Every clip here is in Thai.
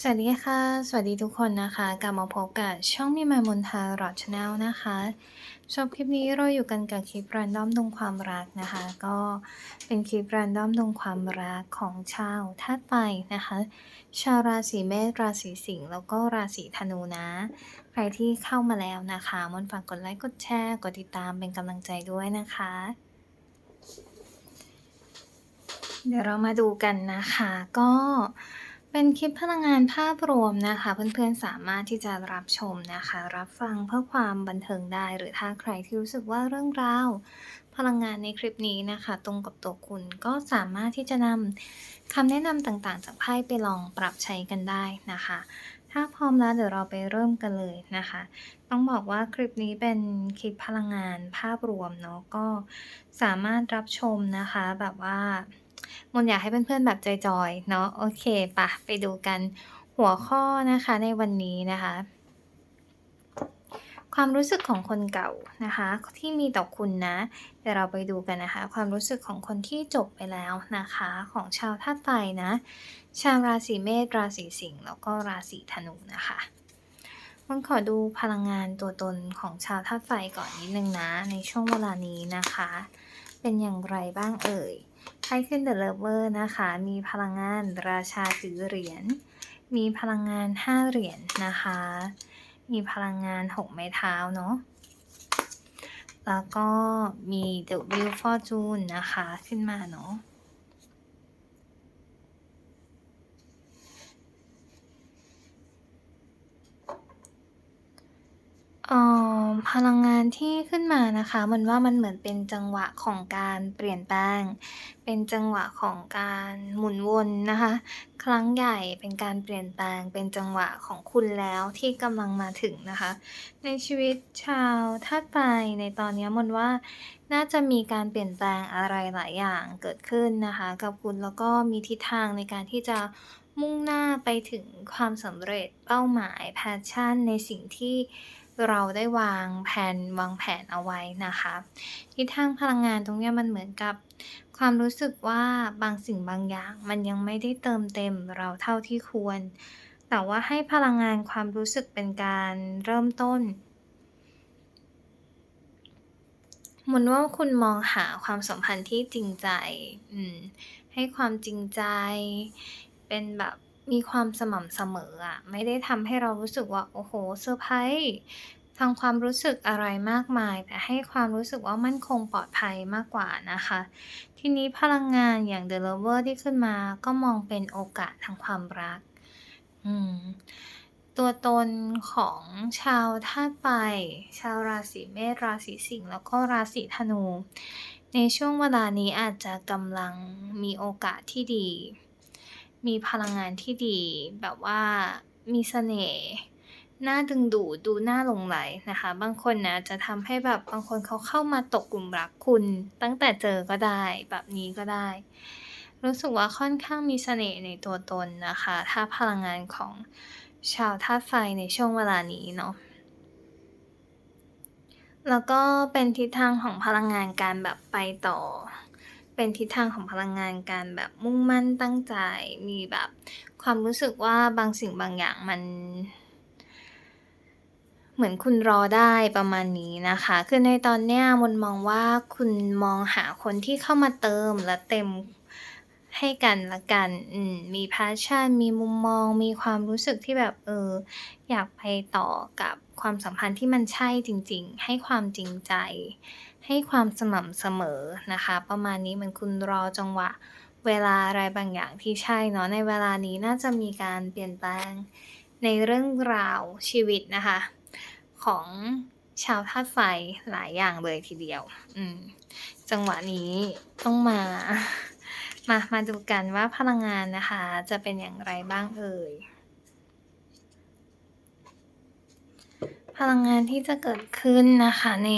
สวัสดีค่ะ สวัสดีทุกคนนะคะ กลับมาพบกับช่องมีมายมนทารอดชาแนลนะคะชอบคลิปนี้เราอยู่กันกับคลิปแรนดอมดวงความรักนะคะ ก็เป็นคลิปแรนดอมดวงความรักของชาวธาตุไฟนะคะ ชาวราศีเมษราศีสิงห์แล้วก็ราศีธนูนะ ใครที่เข้ามาแล้วนะคะมนฝากกดไลค์กดแชร์กดติดตามเป็นกำลังใจด้วยนะคะเดี๋ยวเรามาดูกันนะคะ ก็ เป็นคลิปพลังงานภาพรวมนะคะ เพื่อนๆสามารถที่จะรับชมนะคะ รับฟังเพื่อความบันเทิงได้หรือถ้าใครที่รู้สึกว่าเรื่องราวพลังงานในคลิปนี้นะคะ ตรงกับตัวคุณก็สามารถที่จะนำคำแนะนำต่างๆ จากไพ่ไปลองปรับใช้กันได้นะคะ ถ้าพร้อมแล้วเดี๋ยวเราไปเริ่มกันเลยนะคะ ต้องบอกว่าคลิปนี้เป็นคลิปพลังงานภาพรวมเนาะก็สามารถรับชมนะคะแบบว่า มนอยากให้เพื่อนๆแบบจอยๆ เนาะโอเคปะไปดูกันหัวข้อนะคะในวันนี้นะคะ ความรู้สึกของคนเก่านะคะ ที่มีต่อคุณนะเดี๋ยวเราไปดูกันนะคะ ความรู้สึกของคนที่จบไปแล้วนะคะ ของชาวธาตุไฟนะ ชาวราศีเมษราศีสิงห์แล้วก็ราศีธนูนะคะมันขอดูพลังงานตัวตนของชาวธาตุไฟก่อนนิดนึงนะ ในช่วงเวลานี้นะคะ เป็นอย่างไรบ้างเอ่ย ไพ่ขึ้นเดอะเลเวอร์นะคะ มีพลังงานราชาถือเหรียญ มีพลังงาน 5 เหรียญนะคะ มีพลังงาน 6 ไม้เท้าเนาะ แล้วก็มี The Wheel Fortune นะคะ ขึ้นมาเนาะ เอ่อ พลังงานที่ขึ้นมานะคะ มันว่ามันเหมือนเป็นจังหวะของการเปลี่ยนแปลง เป็นจังหวะของการหมุนวนนะคะ ครั้งใหญ่เป็นการเปลี่ยนแปลง เป็นจังหวะของคุณแล้วที่กำลังมาถึงนะคะ ในชีวิตชาวธาตุไฟในตอนนี้มนว่าน่าจะมีการเปลี่ยนแปลงอะไรหลายอย่างเกิดขึ้นนะคะ กับคุณแล้วก็มีทิศทางในการที่จะมุ่งหน้าไปถึงความสำเร็จเป้าหมายแพชชั่นในสิ่งที่ เราได้วางแผนวางแผนเอาไว้นะคะทิศทางพลังงานตรงเนี้ยมันเหมือนกับ ความรู้สึกว่าบางสิ่งบางอย่าง มันยังไม่ได้เติมเต็มเราเท่าที่ควร แต่ว่าให้พลังงานความรู้สึกเป็นการเริ่มต้นมนว่าคุณมองหาความสัมพันธ์ที่จริงใจ อืม ให้ความจริงใจ เป็นแบบ มีความสม่ำเสมออะไม่ได้ทำให้เรารู้สึกว่า โอ้โฮเซอร์ไพรส์ทางความรู้สึกอะไรมากมาย แต่ให้ความรู้สึกว่ามั่นคงปลอดภัยมากกว่านะคะ ทีนี้พลังงานอย่าง The Lover ที่ขึ้นมาก็มองเป็นโอกาสทางความรัก อืมตัวตนของชาวธาตุไฟชาวราศีเมษราศีสิงห์แล้วก็ราศีธนู ในช่วงเวลานี้อาจจะกำลังมีโอกาสที่ดี มีพลังงานที่ดี แบบว่ามีเสน่ห์น่าดึงดูดดูน่าหลงใหลนะคะ บางคนนะจะทำให้แบบบางคนเขาเข้ามาตกหลุมรักคุณ ตั้งแต่เจอก็ได้แบบนี้ก็ได้ รู้สึกว่าค่อนข้างมีเสน่ห์ในตัวตนนะคะ ถ้าพลังงานของชาวธาตุไฟในช่วงเวลานี้เนาะแล้วก็เป็นทิศทางของพลังงานการแบบไปต่อ เป็นทิศทางของพลังงานการแบบมุ่งมั่นตั้งใจมีแบบความรู้สึกว่าบางสิ่งบางอย่างมัน เหมือนคุณรอได้ประมาณนี้นะคะ คือในตอนเนี้ยมนมองว่าคุณมองหาคนที่เข้ามาเติมและเต็มให้กันละกันมมี passion มีมุมมอง มีความรู้สึกที่แบบเออ อยากไปต่อกับความสัมพันธ์ที่มันใช่จริง ๆ ให้ความจริงใจ ให้ความสม่ำเสมอนะคะ ประมาณนี้เหมือนคุณรอจังหวะ เวลาอะไรบางอย่างที่ใช่เนาะในเวลานี้น่าจะมีการเปลี่ยนแปลงในเรื่องราวชีวิตนะคะ ของชาวธาตุไฟหลายอย่างเลยทีเดียว อืม จังหวะนี้ต้องมา มา มาดูกันว่าพลังงานนะคะ จะเป็นอย่างไรบ้างเอ่ย พลังงานที่จะเกิดขึ้นนะคะใน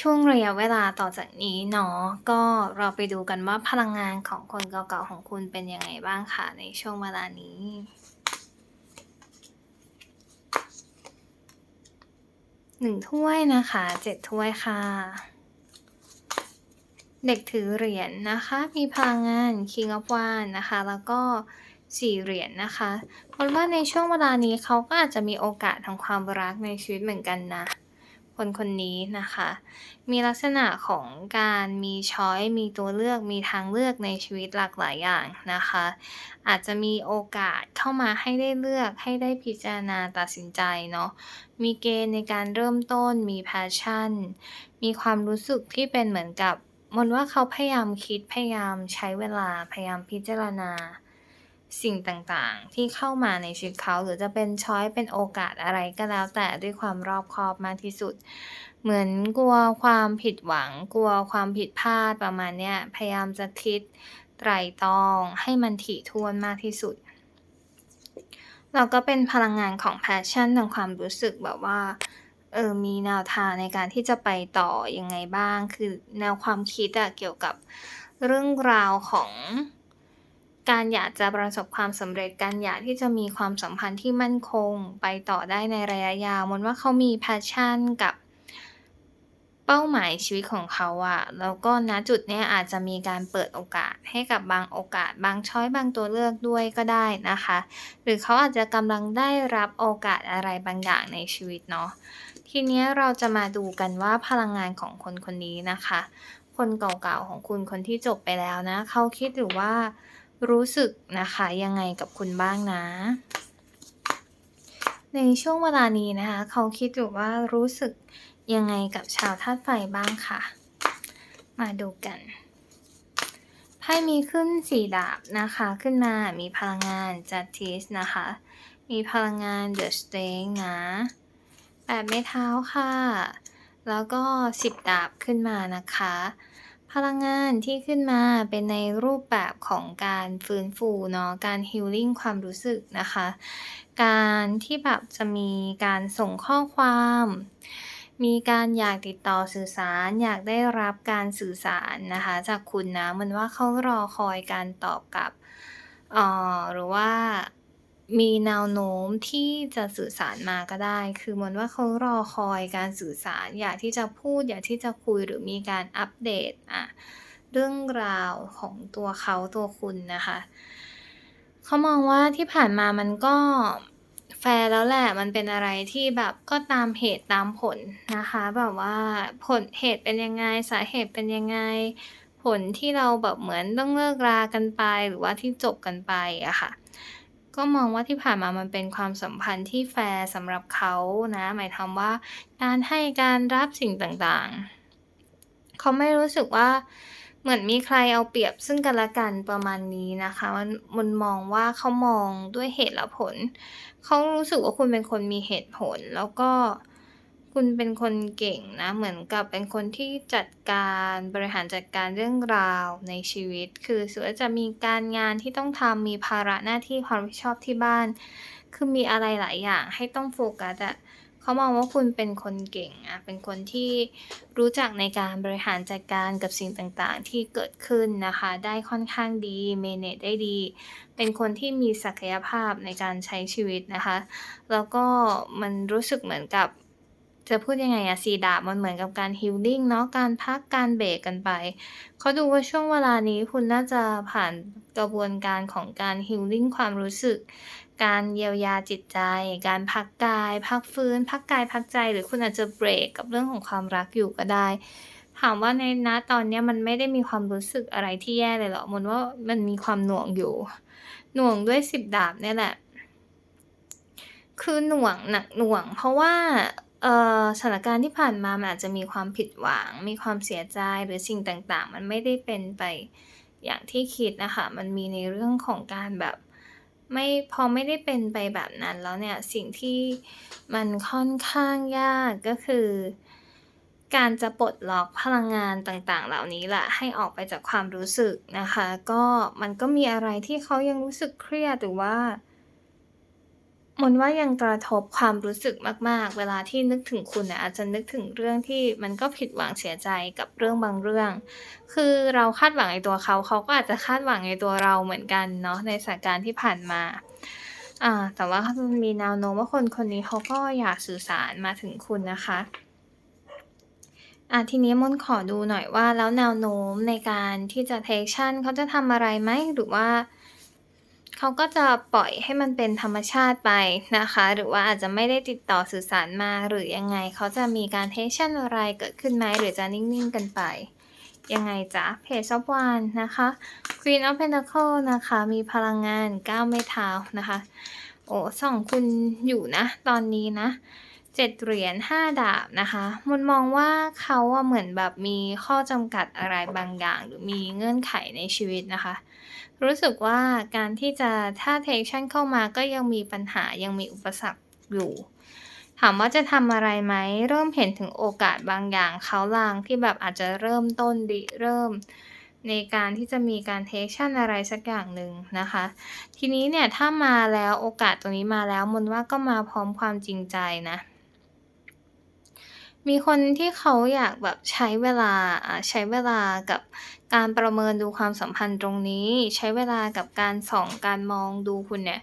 ช่วงระยะเวลาต่อจากนี้เนาะก็เราไปดูกันว่าพลังงานของคนเก่าๆของคุณเป็นยังไงบ้างค่ะในช่วงเวลานี้1ถ้วยนะคะ7ถ้วยค่ะ เด็กถือเหรียญนะคะ มีพลังงาน King of w a n d นะคะ แล้วก็4เหรียญนะคะมนว่าในช่วงเวลานี้เขาก็อาจจะมีโอกาสทางความรักในชีวิตเหมือนกันนะ คนคนนี้นะคะ มีลักษณะของการมีช้อยมีตัวเลือกมีทางเลือกในชีวิตหลากหลายอย่างนะคะ อาจจะมีโอกาสเข้ามาให้ได้เลือกให้ได้พิจารณาตัดสินใจเนาะมีเกณฑ์ในการเริ่มต้น มี passion มีความรู้สึกที่เป็นเหมือนกับมนว่าเขาพยายามคิดพยายามใช้เวลาพยายามพิจารณา สิ่งต่างๆ ที่เข้ามาในชีวิตเขา หรือจะเป็นช้อยเป็นโอกาสอะไรก็แล้ว แต่ด้วยความรอบคอบมากที่สุด เหมือนกลัวความผิดหวัง กลัวความผิดพลาดประมาณเนี้ยพยายามจะคิดไตร่ตรองให้มันถี่ถ้วนมากที่สุดแล้วก็เป็นพลังงานของ passion ทางความรู้สึกแบบว่าเออมีแนวทางในการที่จะไปต่อยังไงบ้าง คือแนวความคิดอะเกี่ยวกับเรื่องราวของ การอยากจะประสบความสำเร็จ การอยากที่จะมีความสัมพันธ์ที่มั่นคงไปต่อได้ในระยะยาวมนว่าเขามี passion กับเป้าหมายชีวิตของเขาอะแล้วก็ณจุดเนี้ยอาจจะมีการเปิดโอกาสให้กับบางโอกาส บางช้อยบางตัวเลือกด้วยก็ได้นะคะ หรือเขาอาจจะกำลังได้รับโอกาสอะไรบางอย่างในชีวิตเนาะทีเนี้ยเราจะมาดูกันว่าพลังงานของคนคนนี้นะคะ คนเก่าๆของคุณคนที่จบไปแล้วนะ เขาคิดหรือว่า รู้สึกนะคะยังไงกับคุณบ้างนะ ในช่วงเวลานี้นะคะ เขาคิดหรือว่ารู้สึกยังไงกับชาวธาตุไฟบ้างค่ะ มาดูกันไพ่มีขึ้น4ดาบนะคะขึ้นมามีพลังงาน Justice นะคะ มีพลังงาน The Strength นะ8ไม้เท้าค่ะ แล้วก็10ดาบขึ้นมานะคะ พลังงานที่ขึ้นมาเป็นในรูปแบบของการฟื้นฟูเนาะการ healing ความรู้สึกนะคะ การที่แบบจะมีการส่งข้อความ มีการอยากติดต่อสื่อสาร อยากได้รับการสื่อสารนะคะ จากคุณนะมือนว่าเขารอคอยการตอบกลับเอ่อหรือว่า มีแนวโน้มที่จะสื่อสารมาก็ได้ คือเหมือนว่าเขารอคอยการสื่อสาร อยากที่จะพูด อยากที่จะคุยหรือมีการอัปเดตอะเรื่องราวของตัวเขาตัวคุณนะคะ เขามองว่าที่ผ่านมามันก็แฟร์แล้วแหละ มันเป็นอะไรที่แบบก็ตามเหตุตามผลนะคะ แบบว่าผลเหตุเป็นยังไงสาเหตุเป็นยังไง ผลที่เราแบบเหมือนต้องเลิกรากันไปหรือว่าที่จบกันไปอะค่ะ ก็มองว่าที่ผ่านมามันเป็นความสัมพันธ์ที่แฟร์สำหรับเขานะ หมายความว่า การให้การรับสิ่งต่างๆ เขาไม่รู้สึกว่าเหมือนมีใครเอาเปรียบซึ่งกันและกันประมาณนี้นะคะมันมนมองว่าเขามองด้วยเหตุและผล เขารู้สึกว่าคุณเป็นคนมีเหตุผลแล้วก็ คุณเป็นคนเก่งนะ เหมือนกับเป็นคนที่จัดการบริหารจัดการเรื่องราวในชีวิต คือสุว่าจะมีการงานที่ต้องทำมีภาระหน้าที่ความรับผิดชอบที่บ้าน คือมีอะไรหลายอย่างให้ต้องโฟกัสอะเขามองว่าคุณเป็นคนเก่งอะเป็นคนที่รู้จักในการบริหารจัดการกับสิ่งต่างๆ ที่เกิดขึ้นนะคะ ได้ค่อนข้างดี manage ได้ดี เป็นคนที่มีศักยภาพในการใช้ชีวิตนะคะ แล้วก็มันรู้สึกเหมือนกับ จะพูดยังไงอะ4ดาบมันเหมือนกับการ healing เนาะการพักการเบรกกันไปเขาดูว่าช่วงเวลานี้คุณน่าจะผ่านกระบวนการของการ healing ความรู้สึก การเยียวยาจิตใจ การพักกาย พักฟื้น พักกายพักใจ หรือคุณอาจจะเบรกกับเรื่องของความรักอยู่ก็ได้ ถามว่าในณตอนนี้มันไม่ได้มีความรู้สึกอะไรที่แย่เลยเหรอมนว่ามันมีความหน่วงอยู่ หน่วงด้วย10ดาบเนี่ยแหละคือหน่วงหนักหน่วง เพราะว่า เอ่อ สถานการณ์ที่ผ่านมามันอาจจะมีความผิดหวัง มีความเสียใจ หรือสิ่งต่าง ๆ มันไม่ได้เป็นไปอย่างที่คิดน่ะค่ะ มันมีในเรื่องของการแบบ ไม่ พอไม่ได้เป็นไปแบบนั้นแล้วเนี่ย สิ่งที่มันค่อนข้างยาก ก็คือ การจะปลดล็อกพลังงานต่าง ๆ เหล่านี้แหละ ให้ออกไปจากความรู้สึกนะคะ ก็ มันก็มีอะไรที่เขายังรู้สึกเครียด หรือว่า มนว่ายังกระทบความรู้สึกมาก ๆ เวลาที่นึกถึงคุณน่ะอาจจะนึกถึงเรื่องที่มันก็ผิดหวังเสียใจกับเรื่องบางเรื่อง คือเราคาดหวังในตัวเขา เขาก็อาจจะคาดหวังในตัวเราเหมือนกันเนาะในสถานการณ์ที่ผ่านมา อ่า แต่ว่ามีแนวโน้มว่าคนคนนี้เขาก็อยากสื่อสารมาถึงคุณนะคะ อ่าทีนี้มนขอดูหน่อยว่าแล้วแนวโน้มในการที่จะ take action เขาจะทำอะไรไหม?หรือว่า เขาก็จะปล่อยให้มันเป็นธรรมชาติไปนะคะ หรือว่าอาจจะไม่ได้ติดต่อสื่อสารมาหรือยังไง เขาจะมีการเทชันอะไรเกิดขึ้นไหมหรือจะนิ่ง ๆ กันไป ยังไงจ๊ะ Page of Wands นะคะ Queen of Pentacle นะคะ มีพลังงาน9ไม้เท้านะคะ โอ้ส่องคุณอยู่นะ ตอนนี้นะ7เหรียญ5ดาบนะคะมนมองว่าเขาอะเหมือนแบบมีข้อจำกัดอะไรบางอย่าง หรือมีเงื่อนไขในชีวิตนะคะ รู้สึกว่าการที่จะถ้าเทนชันเข้ามาก็ยังมีปัญหายังมีอุปสรรคอยู่ ถามว่าจะทำอะไรไหม เริ่มเห็นถึงโอกาสบางอย่างเค้าลางที่แบบอาจจะเริ่มต้นริเริ่ม ในการที่จะมีการเทนชันอะไรสักอย่างหนึ่งนะคะ ทีนี้เนี่ยถ้ามาแล้วโอกาสตรงนี้มาแล้วมนว่าก็มาพร้อมความจริงใจนะ มีคนที่เขาอยากแบบใช้เวลา อ่า ใช้เวลากับการประเมินดูความสัมพันธ์ตรงนี้ ใช้เวลากับการส่อง การมองดูคุณเนี่ย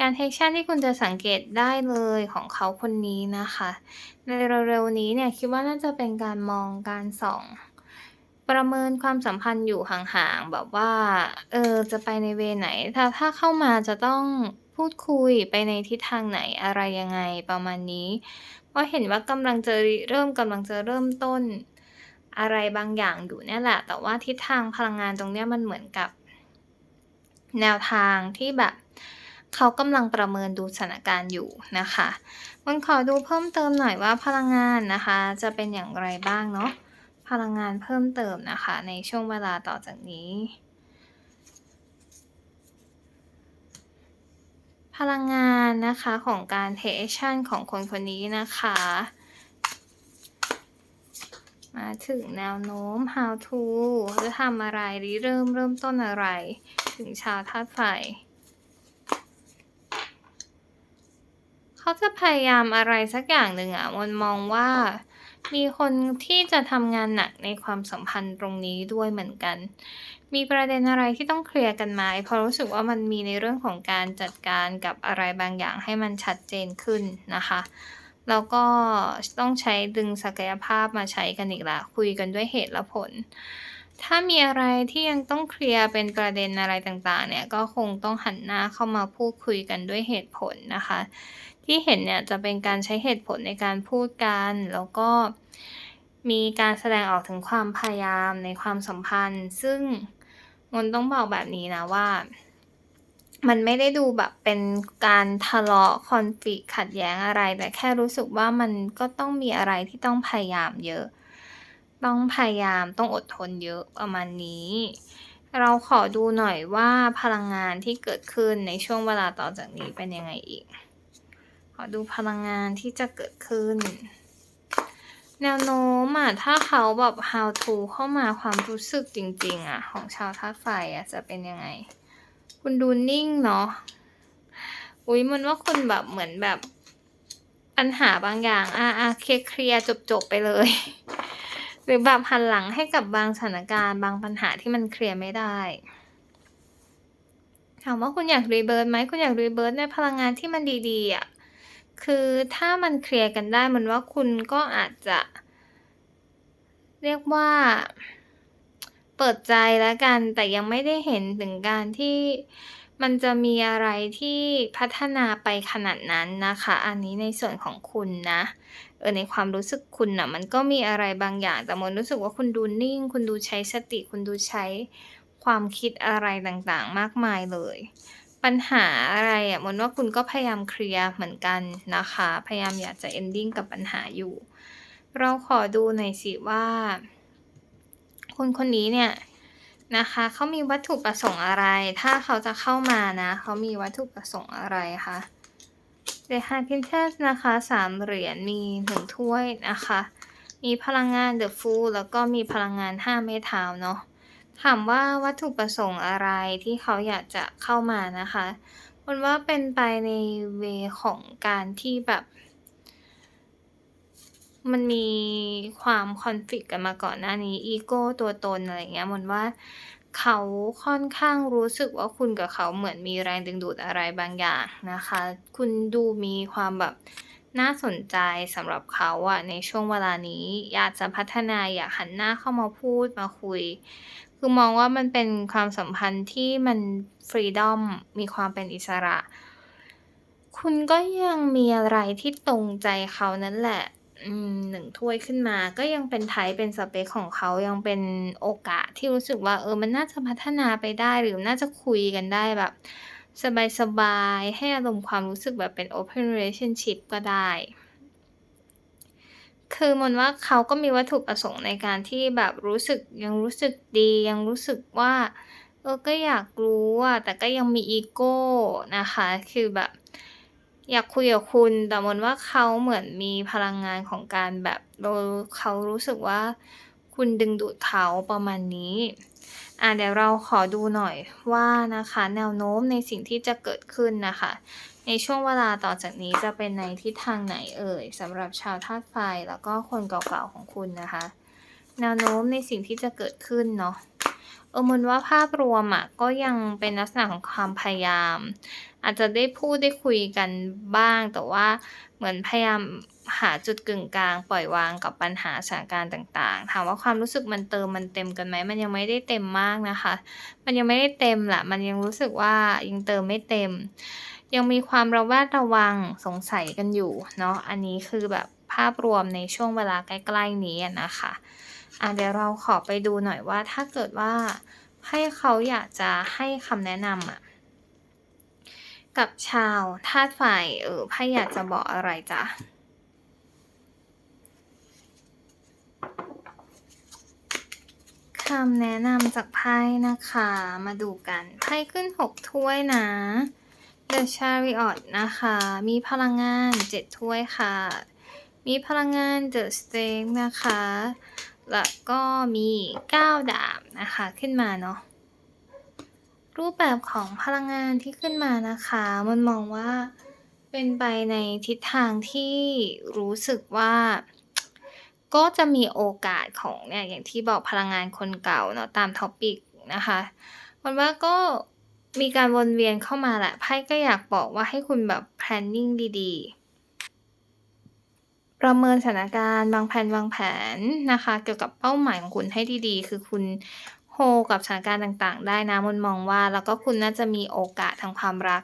การเทนชันที่คุณจะสังเกตได้เลยของเขาคนนี้นะคะ ในเร็วๆนี้เนี่ยคิดว่าน่าจะเป็นการมอง การส่อง ประเมินความสัมพันธ์อยู่ห่างๆ แบบว่า เออ จะไปในเวไหน ถ้าถ้าเข้ามาจะต้องพูดคุยไปในทิศทางไหนอะไรยังไงประมาณนี้ เพราะเห็นว่ากำลังจะเริ่มกำลังจะเริ่มต้นอะไรบางอย่างอยู่เนี่ยแหละ แต่ว่าทิศทางพลังงานตรงเนี้ยมันเหมือนกับ แนวทางที่แบบเขากำลังประเมินดูสถานการณ์อยู่นะคะมันขอดูเพิ่มเติมหน่อยว่าพลังงานนะคะ จะเป็นอย่างไรบ้างเนาะพลังงานเพิ่มเติมนะคะ ในช่วงเวลาต่อจากนี้ พลังงานนะคะของการเทนชันของคนคนนี้นะคะ มาถึงแนวโน้ม How to จะทำอะไรริเริ่มเริ่มต้นอะไร ถึงชาวธาตุไฟ เขาจะพยายามอะไรสักอย่างหนึ่งอะมนมองว่ามีคนที่จะทำงานหนักในความสัมพันธ์ตรงนี้ด้วยเหมือนกัน มีประเด็นอะไรที่ต้องเคลียร์กันไหม เพราะรู้สึกว่ามันมีในเรื่องของการจัดการกับอะไรบางอย่างให้มันชัดเจนขึ้นนะคะ แล้วก็ต้องใช้ดึงศักยภาพมาใช้กันอีกแล้วคุยกันด้วยเหตุและผล ถ้ามีอะไรที่ยังต้องเคลียร์เป็นประเด็นอะไรต่างๆ เนี่ยก็คงต้องหันหน้าเข้ามาพูดคุยกันด้วยเหตุผลนะคะ ที่เห็นเนี่ยจะเป็นการใช้เหตุผลในการพูดกันแล้วก็มีการแสดงออกถึงความพยายามในความสัมพันธ์ ซึ่ง มนต้องบอกแบบนี้นะว่า มันไม่ได้ดูแบบเป็นการทะเลาะ conflict ขัดแย้งอะไร แต่แค่รู้สึกว่ามันก็ต้องมีอะไรที่ต้องพยายามเยอะ ต้องพยายามต้องอดทนเยอะประมาณนี้ เราขอดูหน่อยว่าพลังงานที่เกิดขึ้นในช่วงเวลาต่อจากนี้เป็นยังไงอีก ขอดูพลังงานที่จะเกิดขึ้น แนวโน้มอะถ้าเขาแบบ How to เข้ามาความรู้สึกจริง ๆอะของชาวธาตุไฟอะจะเป็นยังไง คุณดูนิ่งเนาะอุ๊ยมันว่าคุณแบบเหมือนแบบปัญหาบางอย่างอาๆเคลียร์ๆจบๆไปเลย หรือแบบหันหลังให้กับบางสถานการณ์ บางปัญหาที่มันเคลียร์ไม่ได้ถามว่าคุณอยาก rebirth ไหมคุณอยาก rebirth ในพลังงานที่มันดีๆอะ คือถ้ามันเคลียร์กันได้มนว่าคุณก็อาจจะ เรียกว่า เปิดใจแล้วกัน แต่ยังไม่ได้เห็นถึงการที่มันจะมีอะไรที่พัฒนาไปขนาดนั้นนะคะ อันนี้ในส่วนของคุณนะ เออในความรู้สึกคุณน่ะมันก็มีอะไรบางอย่าง แต่มนรู้สึกว่าคุณดูนิ่ง คุณดูใช้สติ คุณดูใช้ความคิดอะไรต่างๆ มากมายเลย ปัญหาอะไรอะมนว่าคุณก็พยายามเคลียร์เหมือนกันนะคะ พยายามอยากจะ ending กับปัญหาอยู่ เราขอดูหน่อยสิว่าคนคนนี้เนี่ยนะคะเขามีวัตถุประสงค์อะไร ถ้าเขาจะเข้ามานะเขามีวัตถุประสงค์อะไรคะ The High Priestess นะคะ3เหรียญมี1ถ้วยนะคะ มีพลังงาน The Fool แล้วก็มีพลังงาน5ไม้เท้าเนาะ ถามว่าวัตถุประสงค์อะไรที่เขาอยากจะเข้ามานะคะ มันว่าเป็นไปในเวของการที่แบบ มันมีความ conflict กันมาก่อนหน้านี้อีโก้ตัวตนอะไรเงี้ยมันว่าเขาค่อนข้างรู้สึกว่าคุณกับเขาเหมือนมีแรงดึงดูดอะไรบางอย่างนะคะ คุณดูมีความแบบน่าสนใจสำหรับเขาอะในช่วงเวลานี้ อยากจะพัฒนาอยากหันหน้าเข้ามาพูดมาคุย คือมองว่ามันเป็นความสัมพันธ์ที่มัน freedom มีความเป็นอิสระ คุณก็ยังมีอะไรที่ตรงใจเขานั่นแหละอืม1ถ้วยขึ้นมาก็ยังเป็นไทป์เป็นสเปกของเขายังเป็นโอกาสที่รู้สึกว่า เออมันน่าจะพัฒนาไปได้หรือน่าจะคุยกันได้แบบ สบายๆ ให้อารมณ์ความรู้สึกแบบเป็น open relationship ก็ได้ คือมนว่าเขาก็มีวัตถุประสงค์ในการที่แบบรู้สึกยังรู้สึกดียังรู้สึกว่าเออก็อยากรู้อะแต่ก็ยังมีอีโก้นะคะ คือแบบ อยากคุยกับคุณ แต่มนว่าเขาเหมือนมีพลังงานของการแบบเออเขารู้สึกว่าคุณดึงดูดเขาประมาณนี้อ่าเดี๋ยวเราขอดูหน่อยว่านะคะ แนวโน้มในสิ่งที่จะเกิดขึ้นนะคะ ในช่วงเวลาต่อจากนี้จะเป็นในทิศทางไหนเอ่ยสำหรับชาวธาตุไฟแล้วก็คนเก่าๆของคุณนะคะ แนวโน้มในสิ่งที่จะเกิดขึ้นเนาะเออมนว่าภาพรวมอะก็ยังเป็นลักษณะของความพยายาม อาจจะได้พูดได้คุยกันบ้าง แต่ว่าเหมือนพยายาม หาจุดกึ่งกลางปล่อยวางกับปัญหาสถานการณ์ต่าง ๆ ถามว่าความรู้สึกมันเติมมันเต็มกันไหมมันยังไม่ได้เต็มมากนะคะ มันยังไม่ได้เต็มแหละมันยังรู้สึกว่ายังเติมไม่เต็ม ยังมีความระแวดระวังสงสัยกันอยู่เนาะอันนี้คือแบบภาพรวมในช่วงเวลาใกล้ ๆ นี้นะคะอ่าเดี๋ยวเราขอไปดูหน่อยว่าถ้าเกิดว่าไพ่เขาอยากจะให้คำแนะนำอะกับชาวธาตุไฟเออไพ่อยากจะบอกอะไรจ๊ะ? คำแนะนำจากไพ่นะคะ มาดูกันไพ่ขึ้น 6 ถ้วยนะ The Chariot นะคะ มีพลังงาน 7 ถ้วยค่ะ มีพลังงาน The s t r e n g นะคะ แล้วก็มี 9 ดาบนะคะขึ้นมาเนาะรูปแบบของพลังงานที่ขึ้นมานะคะ มันมองว่าเป็นไปในทิศทางที่รู้สึกว่า ก็จะมีโอกาสของเนี่ยอย่างที่บอกพลังงานคนเก่าเนาะตาม topic นะคะมนว่าก็มีการวนเวียนเข้ามาแหละไพ่ก็อยากบอกว่าให้คุณแบบ planning ดีๆ ประเมินสถานการณ์วางแพลนวางแผนนะคะ เกี่ยวกับเป้าหมายของคุณให้ดีๆ คือคุณโฮกับสถานการณ์ต่างๆ ได้นะมนมองว่า แล้วก็คุณน่าจะมีโอกาสทางความรัก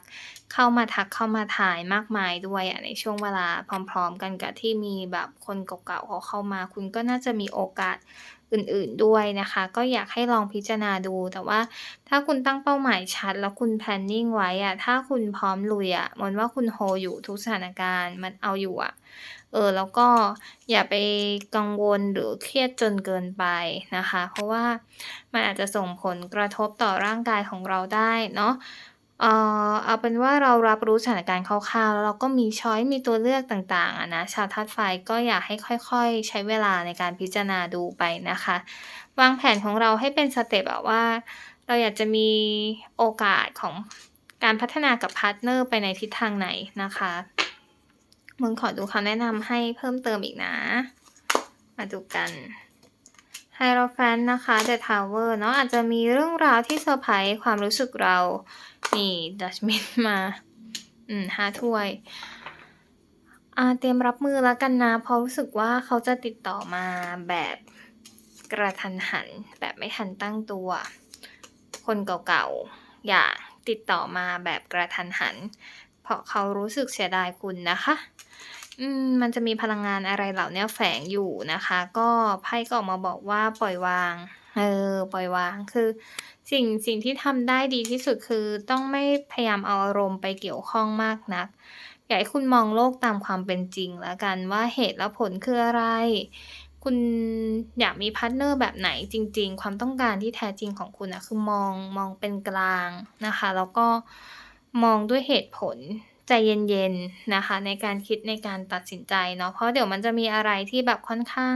เข้ามาทักเข้ามาทายมากมายด้วยอะในช่วงเวลาพร้อม ๆ กันกับที่มีแบบคนเก่าๆเขาเข้ามา คุณก็น่าจะมีโอกาสอื่นๆด้วยนะคะ ก็อยากให้ลองพิจารณาดู แต่ว่าถ้าคุณตั้งเป้าหมายชัด แล้วคุณ planning ไว้อะถ้าคุณพร้อมลุยอะมันว่าคุณโฮอยู่ทุกสถานการณ์มันเอาอยู่อะเออแล้วก็อย่าไปกังวลหรือเครียดจนเกินไปนะคะ เพราะว่ามันอาจจะส่งผลกระทบต่อร่างกายของเราได้เนาะ เอ่อ เอาเป็นว่าเรารับรู้สถานการณ์คร่าว ๆ แล้วเราก็มี ช้อยซ์ มีตัวเลือกต่าง ๆ อะนะ ชาวธาตุไฟก็อยากให้ค่อย ๆ ใช้เวลาในการพิจารณาดูไปนะคะ วางแผนของเราให้เป็นสเต็ปอะว่า เราอยากจะมีโอกาสของ การพัฒนากับพาร์ตเนอร์ไปในทิศทางไหนนะคะมนขอดูคำแนะนำให้เพิ่มเติมอีกนะ มาดูกัน Hierophant นะคะ The Tower เนาะ อาจจะมีเรื่องราวที่เซอร์ไพรส์ความรู้สึกเรา นี่ Judgment มา อืม5ถ้วย อ่าเตรียมรับมือแล้วกันนะเพราะรู้สึกว่าเขาจะติดต่อมาแบบกระทันหัน แบบไม่ทันตั้งตัว คนเก่าๆ อย่าติดต่อมาแบบกระทันหัน เพราะเขารู้สึกเสียดายคุณนะคะอืมมันจะมีพลังงานอะไรเหล่านี้แฝงอยู่นะคะ ก็ไพ่ก็ออกมาบอกว่าปล่อยวาง เออ ปล่อยวาง คือ สิ่งสิ่งที่ทำได้ดีที่สุดคือต้องไม่พยายามเอาอารมณ์ไปเกี่ยวข้องมากนัก อยากให้คุณมองโลกตามความเป็นจริงแล้วกันว่าเหตุและผลคืออะไร คุณอยากมีพาร์ตเนอร์แบบไหนจริง ๆ ความต้องการที่แท้จริงของคุณน่ะคือมองมองเป็นกลางนะคะ แล้วก็มองด้วยเหตุผลใจเย็นๆนะคะ ในการคิดในการตัดสินใจเนาะเพราะเดี๋ยวมันจะมีอะไรที่แบบค่อนข้าง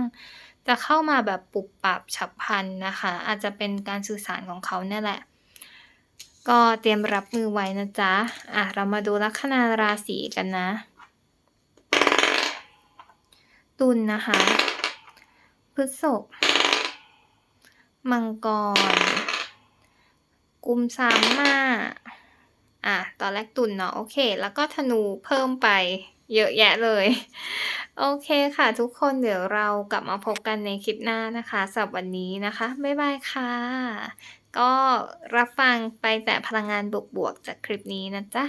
จะเข้ามาแบบปุบปับฉับพลันนะคะ อาจจะเป็นการสื่อสารของเขาเนี่ยแหละ ก็เตรียมรับมือไว้นะจ๊ะ อ่าเรามาดูลัคนาราศีกันนะ ตุลนะคะ พฤษภมังกร กุม3มมาอ่าตอนแรกตุลเนาะ โอเค แล้วก็ธนูเพิ่มไป เยอะแยะเลย โอเคค่ะทุกคนเดี๋ยวเรากลับมาพบกันในคลิปหน้านะคะสำหรับวันนี้นะคะ บ๊ายบายค่ะ ก็รับฟังไปแต่พลังงานบวกๆจากคลิปนี้นะจ๊ะ